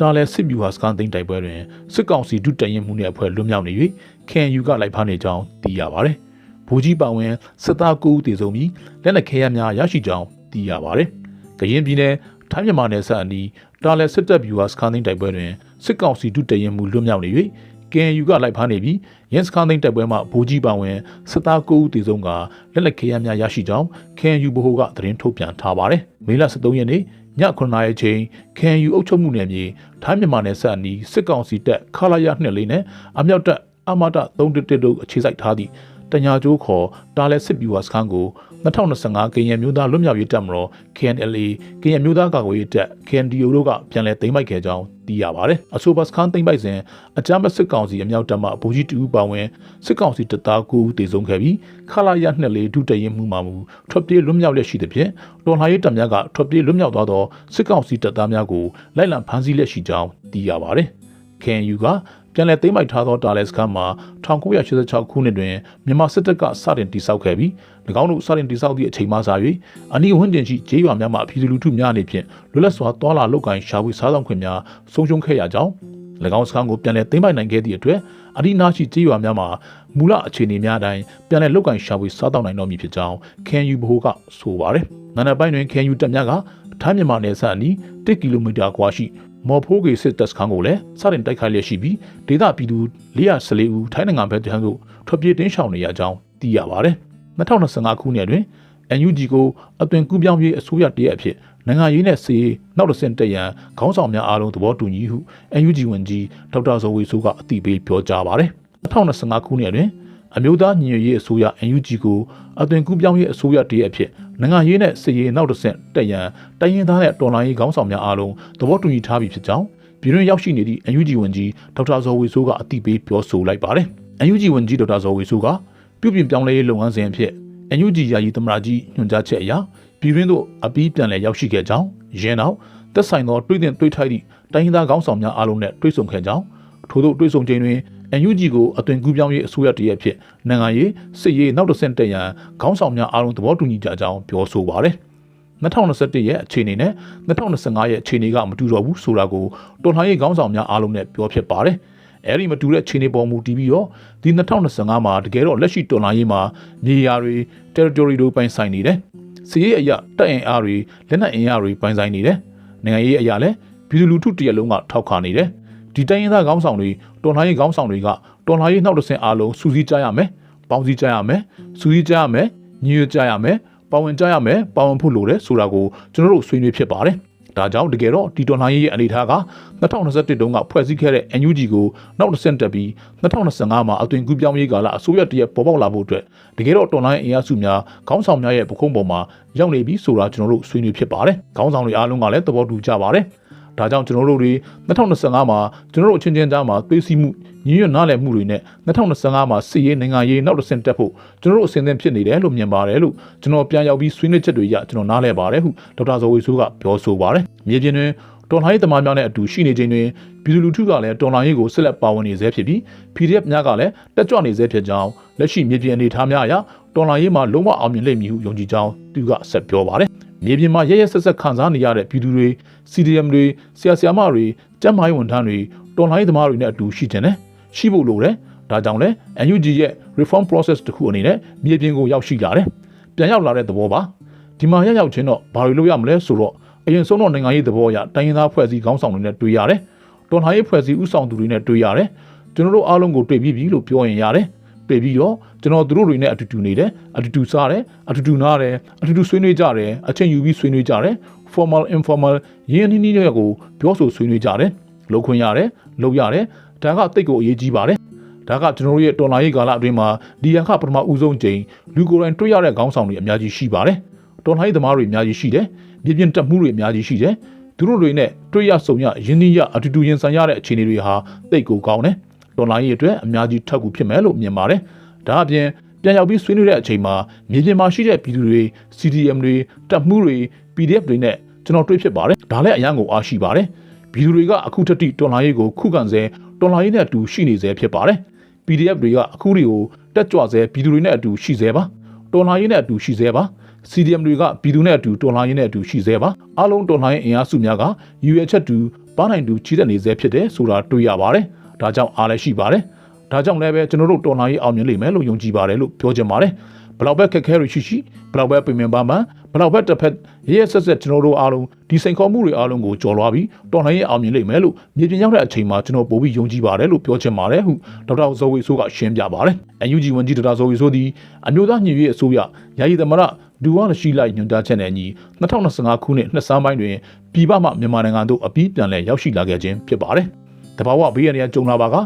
တာလဲစစ်ဗျူဟာစကန်သိန်းတိုက်ပွဲတွင်စစ်ကောင်စီဒုတရင်မှုနှင့်အဖွဲ့လွတ်မြောက်နေ၍ KNU ကလိုက်ဖမ်းနေကြောင်းသိရပါဗျ။ဘူကြီးပါဝင်စစ်သား9ဦးတည်ဆုံပြီးလက်နက်ခဲယမ်းများရရှိကြောင်းသိရပါဗျ။ကရင်ပြည်နယ်ထိုင်းမြန်မာနယ်စပ်အနီးတာလဲစစ်တပ်ဗျူဟာစကန်သိန်းတိုက်ပွဲတွင်စစ်ကောင်စီဒုတရင်မှုလွတ်မြောက်နေ၍ ကင်ယူကလိုက်ဖမ်းနေပြီးရင်းစခန်းသိန်းတိုက်ပွဲမှာဘူကြီးပါဝင်စစ်သား9ဦးတည်ဆုံကလက်လက်ခဲယမ်းများရရှိကြောင်း KNU ဘိုကသတင်းထုတ်ပြန်ထားပါတယ်။မေလ23ရက်နေ့ည9နာရီချိန် KNU အုပ်ချုပ်မှုနယ်မြေထိုင်းမြန်မာနယ်စပ်အနီးစစ်ကောင်စီတပ်ခလာရ2လေးနဲ့အမြောက်တပ်အမတာ311တို့အခြေစိုက်ထားသည့်တညာကျိုးခေါ်တာလဲစစ်ဗျူဟာစခန်းကို 2025ကရင်မျိုးသားလွတ်မြောက်ရေးတပ်မတော် KNLA ကရင်မျိုးသားကာကွယ်ရေးတပ် KNDO တို့ကပြန်လည်သိမ်းပိုက်ခဲ့ကြောင်းသိရပါတယ်။အဆိုပါစခန်းသိမ်းပိုက်စဉ်အကြမ်းဖက်စစ်ကောင်စီအမြောက်တပ်မှဗိုလ်ကြီးတူပါဝင်စစ်ကောင်စီတပ်သား9ဦးတေဆုံးခဲ့ပြီးခလာရ2လေးဒုတရင်မှုမှမူထွက်ပြေးလွတ်မြောက်လက်ရှိသဖြင့်တော်လှန်ရေးတပ်များကထွက်ပြေးလွတ်မြောက်သွားသောစစ်ကောင်စီတပ်သားများကိုလိုက်လံဖမ်းဆီးလက်ရှိကြောင်းသိရပါတယ်။ KNU က ပြန်လည်သိမ်းပိုက်ထားသောတာလက်စခန်းမှာ1986ခုနှစ်တွင်မြန်မာစစ်တပ်ကစတင်တိစောက်ခဲ့ပြီး၎င်းတို့စတင်တိစောက်သည့်အချိန်မှစ၍အနီးဝန်းကျင်ရှိဂျေးရွာများမှပြည်သူလူထုများအနေဖြင့်လွတ်လပ်စွာတွာလာလုပ်ကိုင်ရှာဖွေစားဆောင်ခွင့်များဆုံးရှုံးခဲ့ရကြောင်း၎င်းစခန်းကိုပြန်လည်သိမ်းပိုက်နိုင်ခဲ့သည့်အတွက်အဒီနာရှိဂျေးရွာများမှာမူလအခြေအနေများအတိုင်းပြန်လည်လုပ်ကိုင်ရှာဖွေစားတော့နိုင်တော့မည်ဖြစ်ကြောင်း KNU ဘိုကဆိုပါတယ်။နာနာပိုင်းတွင် KNU တပ်များကထိုင်းမြန်မာနယ်စပ်အနီး1ကီလိုမီတာကွာရှိ မော်ဖိုးကေစစ်တပ်စခန်းကိုလည်းစတင်တိုက်ခိုက်လျက်ရှိပြီးဒေသပြည်သူ414ဦးထိုင်းနိုင်ငံဘက်တန်းသို့ထွက်ပြေးတင်းရှောင်နေရကြောင်းသိရပါတယ်။2025ခုနှစ်တွင် NUG ကိုအသွင်ကူးပြောင်းရေးအစိုးရတရက်အဖြစ်နိုင်ငံရေးနဲ့စီရေးနောက်တစ်ဆင့်တက်ရန်ခေါင်းဆောင်များအားလုံးသဘောတူညီဟု NUG ဝန်ကြီးဒေါက်တာဇော်ဝေဆိုးကအသိပေးပြောကြားပါတယ်။2025ခုနှစ်တွင်အမျိုးသားညီညွတ်ရေးအစိုးရ NUG ကိုအသွင်ကူးပြောင်းရေးအစိုးရတရက်အဖြစ် နိုင်ငံရေးနဲ့စီရေးနောက်တစ်ဆင့်တက်ရန်တိုင်းရင်းသားနဲ့တော်လှန်ရေးခေါင်းဆောင်များအားလုံးသဘောတူညီထားပြီဖြစ်ကြောင်းပြည်တွင်းရောက်ရှိနေသည့် NUG ဝန်ကြီးဒေါက်တာဇော်ဝေဆိုးကအသိပေးပြောဆိုလိုက်ပါတယ်။ NUG ဝန်ကြီးဒေါက်တာဇော်ဝေဆိုးကပြုပြင်ပြောင်းလဲရေးလုပ်ငန်းစဉ်အဖြစ် NUG ယာယီသမရကြီးညွှန်ကြားချက်အရပြည်တွင်းသို့အပြီးပြန်လည်ရောက်ရှိခဲ့ကြောင်းရင်းနောက်သက်ဆိုင်သောတွေ့တဲ့တွေ့ထိုက်သည့်တိုင်းရင်းသားခေါင်းဆောင်များအားလုံးနဲ့တွေ့ဆုံခဲ့ကြောင်းထို့သောတွေ့ဆုံချိန်တွင် NUG ကိုအသွင်ကူးပြောင်းရေးအစိုးရတရက်ဖြစ်နိုင်ငံရေးစစ်ရေးနောက်တစ်ဆင့်တက်ရန်ခေါင်းဆောင်များအားလုံးသဘောတူညီကြကြောင်းပြောဆိုပါတယ်2021ရဲ့အခြေအနေနဲ့2025ရဲ့အခြေအနေကမတူတော့ဘူးဆိုတာကိုတော်လှန်ရေးခေါင်းဆောင်များအားလုံးနဲ့ပြောဖြစ်ပါတယ်။အဲဒီမတူတဲ့အခြေအနေပေါ်မူတည်ပြီးတော့ဒီ2025မှာတကယ်တော့လက်ရှိတော်လှန်ရေးမှာနေရာတွေ territory တို့ပိုင်ဆိုင်နေတယ်။စီးရေးအရာတပ်အင်အားတွေလက်နက်အင်အားတွေပိုင်ဆိုင်နေတယ်။နိုင်ငံရေးအရာလည်းပြည်သူလူထုတရက်လုံးကထောက်ခံနေတယ်။ ဒီတိုင်းရင်းသားခေါင်းဆောင်တွေတော်လှန်ရေးခေါင်းဆောင်တွေကတော်လှန်ရေးနောက်တစ်ဆင့်အားလုံးစူးစီးကြရမယ်။ပေါင်းစည်းကြရမယ်။စူးစီးကြရမယ်။ညီညွတ်ကြရမယ်။ပါဝင်ကြရမယ်ပါဝင်ဖို့လိုတယ်ဆိုတာကိုကျွန်တော်တို့ဆွေးနွေးဖြစ်ပါတယ်။ဒါကြောင့်တကယ်တော့ဒီတော်လှန်ရေးရဲ့အနေအထားက2021တုန်းကဖွဲ့စည်းခဲ့တဲ့ NUG ကိုနောက်တစ်ဆင့်တက်ပြီး2025မှာအသွင်ကူးပြောင်းရေးကာလအစိုးရတရက်ပေါ်ပေါက်လာဖို့အတွက်တကယ်တော့တော်လှန်ရေးအင်အားစုများခေါင်းဆောင်များရဲ့ပခုံးပေါ်မှာရောက်နေပြီဆိုတာကျွန်တော်တို့ဆွေးနွေးဖြစ်ပါတယ်။ခေါင်းဆောင်တွေအားလုံးကလည်းသဘောတူကြပါတယ်။ ဒါကြောင့်ကျွန်တော်တို့တွေ2025မှာကျွန်တော်တို့အချင်းချင်းကြားမှာသွေးစည်းမှုညီညွတ်နားလည်မှုတွေနဲ့2025မှာစစ်ရေးနိုင်ငံရေးနောက်တစ်ဆင့်တက်ဖို့ကျွန်တော်တို့အစဉ်အသင့်ဖြစ်နေတယ်လို့မြင်ပါတယ်လို့ကျွန်တော်ပြန်ရောက်ပြီးဆွေးနွေးချက်တွေရကျွန်တော်နားလည်ပါတယ်ဟုဒေါက်တာဇော်ဝေဆိုးကပြောဆိုပါတယ်။မြေပြင်တွင်တော်လှန်ရေးသမားများနဲ့အတူရှိနေခြင်းတွင်ပြည်သူလူထုကလည်းတော်လှန်ရေးကိုဆက်လက်ပါဝင်နေစေဖြစ်ပြီး PDF များကလည်းတက်ကြွနေစေဖြစ်ကြောင်းလက်ရှိမြေပြင်အနေအထားများအရတော်လှန်ရေးမှာလုံးဝအောင်မြင်လိမ့်မည်ဟုယုံကြည်ကြောင်းသူကဆက်ပြောပါတယ်။ မြေပြင်မှာရရဆက်ဆက်ခံစားနေရတဲ့ပြည်သူတွေ CDM တွေဆရာဆရာမတွေကျန်းမာရေးဝန်ထမ်းတွေတော်လှန်ရေးသမားတွေနဲ့အတူရှိကြတယ်ရှိဖို့လိုတယ်ဒါကြောင့်လဲ NUG ရဲ့ reform process တခုအနေနဲ့မြေပြင်ကိုရောက်ရှိလာတယ်ပြန်ရောက်လာတဲ့သဘောပါဒီမှာရောက်ရောက်ချင်းတော့ဘာတွေလုပ်ရမလဲဆိုတော့အရင်ဆုံးတော့နိုင်ငံရေးသဘောအရတိုင်းရင်းသားဖွဲ့စည်းခေါင်းဆောင်တွေနဲ့တွေ့ရတယ်တော်လှန်ရေးဖွဲ့စည်းဥဆောင်သူတွေနဲ့တွေ့ရတယ်ကျွန်တော်တို့အားလုံးကိုတွေ့ပြီးပြီလို့ပြောရင်ရတယ် တွေ့ပြီးတော့ကျွန်တော်တို့တွေနဲ့အတူတူနေတယ်အတူတူစားတယ်အတူတူနားတယ်အတူတူဆွေးနွေးကြတယ်အချိန်ယူပြီးဆွေးနွေးကြတယ် formal informal ရင်းနှီးနှီးတွေကိုပြောဆိုဆွေးနွေးကြတယ်လုပ်ခွင့်ရတယ်လုပ်ရတယ်ဒါကတိတ်ကိုအရေးကြီးပါတယ်ဒါကကျွန်တော်တို့ရဲ့တော်လာရေးကာလအတွင်းမှာဒီရန်ခပထမဦးဆုံးချိန်လူကိုယ်တိုင်တွေ့ရတဲ့ခေါင်းဆောင်တွေအများကြီးရှိပါတယ်တော်လှန်ရေးသမားတွေအများကြီးရှိတယ်ပြည်ပြင်းတက်မှုတွေအများကြီးရှိတယ်သူတို့တွေနဲ့တွေ့ရဆုံရရင်းနှီးရအတူတူရင်ဆိုင်ရတဲ့အခြေအနေတွေဟာတိတ်ကိုကောင်းတယ် တော်လိုင်းရေးအတွက်အများကြီးထပ်ကူဖြစ်မယ်လို့မြင်ပါတယ်ဒါအပြင်ပြန်ရောက်ပြီးဆွေးနွေးတဲ့အချိန်မှာမြေပြင်မှာရှိတဲ့ပြည်သူတွေ CDM တွေတပ်မှုတွေ PDF တွေနဲ့ကျွန်တော်တွေ့ဖြစ်ပါတယ်ဒါလည်းအရန်ကိုအားရှိပါတယ်ပြည်သူတွေကအခုထက်ထိတော်လိုင်းရေးကိုခုခံစေတော်လိုင်းရေးနဲ့အတူရှိနေစေဖြစ်ပါတယ် PDF တွေကအခုတွေကိုတက်ကြွစေပြည်သူတွေနဲ့အတူရှိစေပါတော်လိုင်းရေးနဲ့အတူရှိစေပါ CDM တွေကပြည်သူနဲ့အတူတော်လှန်ရေးနဲ့အတူရှိသေးပါအားလုံးတော်လှန်ရေးအင်အားစုများကယူရချက်တူပန်းနိုင်တူချီတဲ့နေသေးဖြစ်တယ်ဆိုတာတွေ့ရပါတယ် ဒါကြောင့်အားလည်းရှိပါတယ်ဒါကြောင့်လည်းပဲကျွန်တော်တို့တော်လှန်ရေးအောင်မြင်လိမ့်မယ်လို့ယုံကြည်ပါတယ်လို့ပြောချင်ပါတယ်ဘလောက်ပဲခက်ခဲရရှိရှိဘလောက်ပဲပြင်ပပါမှန်ဘလောက်ပဲတစ်ဖက်ရဲရဲဆက်ဆက်ကျွန်တော်တို့အားလုံးဒီစိန်ခေါ်မှုတွေအားလုံးကိုကြော်လွှားပြီးတော်လှန်ရေးအောင်မြင်လိမ့်မယ်လို့မြေပြင်ရောက်တဲ့အချိန်မှာကျွန်တော်ပို့ပြီးယုံကြည်ပါတယ်လို့ပြောချင်ပါတယ်ဟုဒေါက်တာဇော်ဝေဆိုးကရှင်းပြပါတယ်အယူဂျီဝန်ကြီးဒေါက်တာဇော်ဝေဆိုးသည်အမျိုးသားညီညွတ်ရေးအစိုးရယာယီသမရဒူဝါရှိလိုက်ညွှန်ကြားချက်နဲ့ညီ2025ခုနှစ်နှစ်ဆန်းပိုင်းတွင်ပြည်ပမှမြန်မာနိုင်ငံသို့အပြီးပြန်လည်ရောက်ရှိလာခဲ့ခြင်းဖြစ်ပါတယ်။ တဘာဝဘေးရန်ရကြုံလာပါက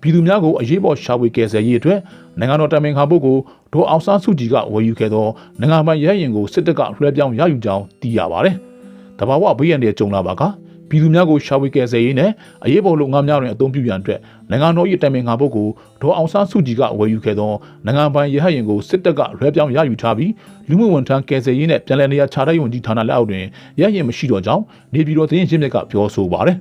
ပြည်သူများကိုအရေးပေါ်ရှာဖွေကယ်ဆယ်ရေးအတွက်နိုင်ငံတော်တမင်ခံပုဂ္ဂိုလ်ဒေါ်အောင်ဆန်းစုကြည်ကဝယ်ယူခဲ့သောနိုင်ငံပိုင်ရဲရင်ကိုစစ်တပ်ကလွှဲပြောင်းရယူကြောင်းသိရပါတယ်။တဘာဝဘေးရန်ရကြုံလာပါကပြည်သူများကိုရှာဖွေကယ်ဆယ်ရေးနဲ့အရေးပေါ်လုပ်ငန်းများတွင်အသုံးပြုရန်အတွက်နိုင်ငံတော်၏တိုင်ပင်ခံပုဂ္ဂိုလ်ဒေါ်အောင်ဆန်းစုကြည်ကဝယ်ယူခဲ့သောနိုင်ငံပိုင်ရဟတ်ယာဉ်ကိုစစ်တပ်ကလွှဲပြောင်းရယူထားပြီးလူမှုဝန်ထမ်းကယ်ဆယ်ရေးနဲ့ပြည်내နေရာခြားတိုင်းဝန်ကြီးဌာနလက်အောက်တွင်ရဟတ်ယာဉ်မရှိတော့ကြောင်းနေပြည်တော်သတင်းရင်းမြစ်ကပြောဆိုပါတယ်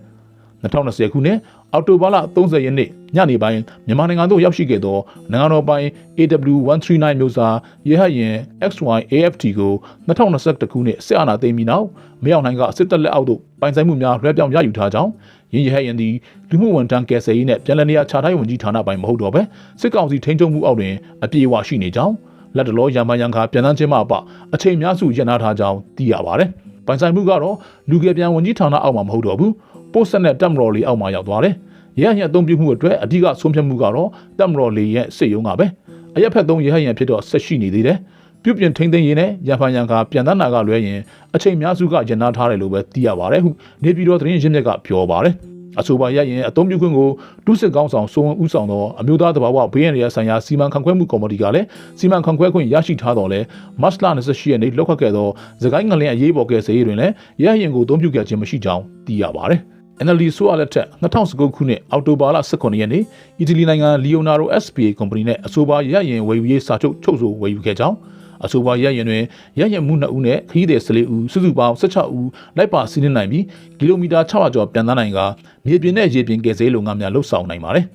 2020ခုနှစ်အောက်တိုဘာလ30ရက်နေ့ညနေပိုင်းမြန်မာနိုင်ငံသို့ရောက်ရှိခဲ့သောနိုင်ငံတော်ပိုင် AW139 မျိုးစားရဟတ်ယာဉ် XY AFT ကို2021ခုနှစ်စစ်အာဏာသိမ်းပြီးနောက်မရောက်နိုင်ကစစ်တပ်လက်အောက်သို့ပိုင်ဆိုင်မှုများလွှဲပြောင်းရယူထားကြောင်းရင်းရဟတ်ယာဉ်သည်လူမှုဝန်ထမ်းကယ်ဆယ်ရေးနဲ့ပြည်내နေရာခြားတိုင်းဝန်ကြီးဌာနပိုင်မဟုတ်တော့ဘဲစစ်ကောင်စီထိန်းချုပ်မှုအောက်တွင်အပြေအဝရှိနေကြောင်းလက်တလောရမန်ရန်ခါပြန်တန်းချင်းမှအပအချိန်များစုရန်နာထားကြောင်းသိရပါတယ်။ပိုင်ဆိုင်မှုကတော့လူကယ်ပြန်ဝန်ကြီးဌာနအောက်မှာမဟုတ်တော့ဘူး။ ပို့ဆက်နဲ့တက်မတော်လေးအောက်မှာရောက်သွားတယ်။ရဟတ်ယာဉ်အသုံးပြုမှုအတွက်အဓိကဆုံးဖြတ်မှုကတော့တက်မတော်လေးရဲ့စစ်ရုံးကပဲ။အရက်ဖက်သုံးရဟတ်ယာဉ်ဖြစ်တော့ဆက်ရှိနေသေးတယ်။ပြုပြင်ထိန်းသိမ်းရေးနဲ့ရန်ဖန်ရန်ခါပြန်တန်းနာကလွဲရင်အချိန်များစုကရန်နာထားတယ်လို့ပဲသိရပါတယ်ဟုနေပြည်တော်သတင်းရင်းမြစ်ကပြောပါတယ်။အဆိုပါရရင်အသုံးပြုခွင့်ကိုဒုစစ်ကောင်းဆောင်စိုးဝင်းဦးဆောင်သောအမျိုးသားတဘာဝဘေးရန်ရဆိုင်ရာစီမံခန့်ခွဲမှုကော်မတီကလည်းစီမံခန့်ခွဲခွင့်ရရှိထားတော်လဲမတ်လ28ရက်နေ့လောက်ခတ်ခဲ့သောသခိုင်းငလင်အရေးပေါ်ကယ်ဆယ်ရေးတွင်လည်းရရင်ကိုအသုံးပြုခဲ့ခြင်းမရှိကြောင်းသိရပါတယ်။ NLD ဆိုအလက်ထက်2019ခုနှစ်အောက်တိုဘာလ18ရက်နေ့အီတလီနိုင်ငံလီယိုနာဒို SPA ကုမ္ပဏီနဲ့အဆိုပါရရင်ဝယ်ယူရေးစာချုပ်ချုပ်ဆိုဝယ်ယူခဲ့ကြောင်းအဆိုပါရရင်တွင်ရရင်မှု2ဦးနဲ့ခရီးသည်14ဦးစုစုပေါင်း16ဦးလိုက်ပါစီးနှင်းနိုင်ပြီးကီလိုမီတာ600ကျော်ပြန်သားနိုင်ကမြေပြင်နဲ့ရေပြင်ကယ်ဆယ်လုပ်ငန်းများလှုပ်ဆောင်နိုင်ပါတယ်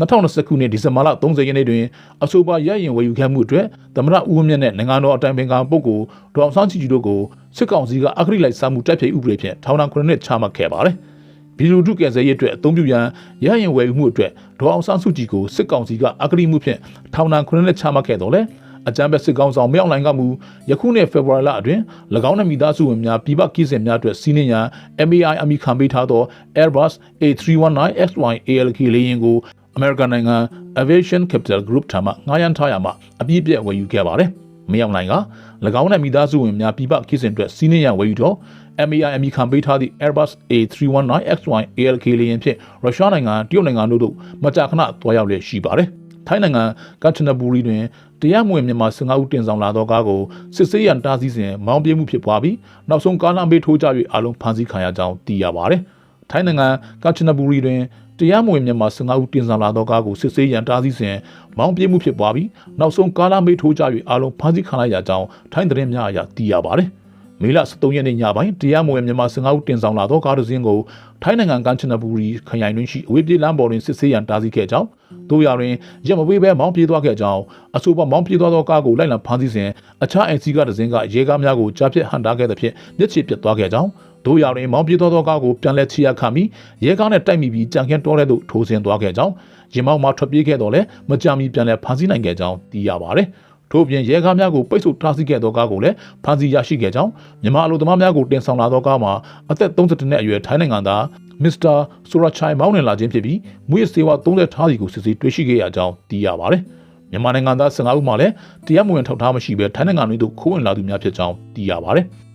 2020ခုနှစ်ဒီဇင်ဘာလ30ရက်နေ့တွင်အဆိုပါရရင်ဝယ်ယူခဲ့မှုအတွက်သမရဦးဝင်းမြတ်နဲ့နိုင်ငံတော်အတိုင်ပင်ခံပုဂ္ဂိုလ်ဒေါအောင်ဆန်းကြည်တို့ကိုစစ်ကောင်စီကအခရိလိုက်စားမှုတိုက်ဖျက်ဥပဒေဖြင့်ထောင်ဒဏ်9နှစ်ချမှတ်ခဲ့ပါတယ်။ ပြည်သူ့ထုကယ်ဆယ်ရေးအတွက်အသုံးပြုရန်ရရင်ဝယ်ယူမှုအတွက်ဒေါအောင်ဆန်းစုကြည်ကိုစစ်ကောင်စီကအခရိမှုဖြင့်ထောင်ဒဏ်9နှစ်ချမှတ်ခဲ့တော်လဲ။အကြမ်းဖက်စစ်ကောင်ဆောင်မြောက်လိုင်ကမူယခုနှစ်ဖေဖော်ဝါရီလအတွင်း၎င်းနှင့်မိသားစုဝင်များပြည်ပကိစ္စများအတွက်စီးနှင်းရန် MAI အမိခံပေးထားသော Airbus A319 XY ALK လေယာဉ်ကို American နိုင်ငံ Aviation Capital Group ထံမှငှားရမ်းထားရမှအပြည့်ပြည့်ဝယ်ယူခဲ့ပါတယ်။ မြောက်လိုင်က၎င်းနှင့်မိသားစုဝင်များပြည်ပကိစ္စအတွက်စီးနှင်းရန်ဝယ်ယူတော့ MAI အမိခံပေးထားသည့် Airbus A319 XY ALK လေယာဉ်ဖြင့်ရုရှားနိုင်ငံတရုတ်နိုင်ငံတို့သို့မကြာခဏတွားရောက်လျက်ရှိပါတယ်။ထိုင်းနိုင်ငံကမ်ချနဘူရီတွင်တရားမဝင်မြန်မာ15ဦးတင်ဆောင်လာသောကားကိုစစ်ဆေးရန်တားဆီးစဉ်မောင်းပြေးမှုဖြစ်ပွားပြီးနောက်ဆုံးကားလမ်းဘေးထိုးကျ၍အလုံးဖမ်းဆီးခံရကြောင်းသိရပါဗျ။ထိုင်းနိုင်ငံကမ်ချနဘူရီတွင် တရားမဝင်မြန်မာ15ဦးတင်ဆောင်လာသောကားကိုစစ်ဆေးရန်တားဆီးစဉ်မောင်းပြေးမှုဖြစ်ပွားပြီးနောက်ဆုံးကားလမ်းဘေးထိုးကျ၍အလုံးဖမ်းဆီးခံရကြောင်းထိုင်းသတင်းများအရသိရပါဗျ။မေလ23ရက်နေ့ညပိုင်းတရားမဝင်မြန်မာ15ဦးတင်ဆောင်လာသောကားတစ်စီးကိုထိုင်းနိုင်ငံကန်ချနဘူရီခရိုင်တွင်ရှိအဝေးပြေးလမ်းပေါ်တွင်စစ်ဆေးရန်တားဆီးခဲ့ကြောင်းတို့ရတွင်ရမဝေးပဲမောင်းပြေးသွားခဲ့ကြောင်းအဆိုပါမောင်းပြေးသွားသောကားကိုလိုက်လံဖမ်းဆီးစဉ်အခြားအင်စီကတစ်စင်းကရဲကားများကိုကြားဖြတ်ဟန်တာခဲ့သဖြင့်မျက်ခြေပြတ်သွားခဲ့ကြောင်း တို့ရတွင်မောင်းပြေးသွားသောကားကိုပြန်လည်ချီရခံပြီးရဲကားနဲ့တိုက်မိပြီးကြံခင်းတောထဲသို့ထိုးဆင်းသွားခဲ့ကြောင်းရင်မောင်းမှထွက်ပြေးခဲ့တော့လဲမကြမီပြန်လည်ဖမ်းဆီးနိုင်ခဲ့ကြောင်းသိရပါတယ်။ထို့ပြင်ရဲကားများကိုပိတ်ဆို့ထားဆီးခဲ့သောကားကိုလည်းဖမ်းဆီးရရှိခဲ့ကြောင်းမြန်မာအလို့သမားများကိုတင်ဆောင်လာသောကားမှာအသက်32နှစ်အရွယ်ထိုင်းနိုင်ငံသားမစ္စတာဆိုရာချိုင်မောင်းနှင်လာခြင်းဖြစ်ပြီးမွေးစေဝါ30ထားစီကိုစစ်ဆေးတွေ့ရှိခဲ့ရကြောင်းသိရပါတယ်။မြန်မာနိုင်ငံသား15ဦးမှလည်းတရားမဝင်ထောက်ထားမရှိဘဲထိုင်းနိုင်ငံတွင်သို့ခိုးဝင်လာသူများဖြစ်ကြောင်းသိရပါတယ်။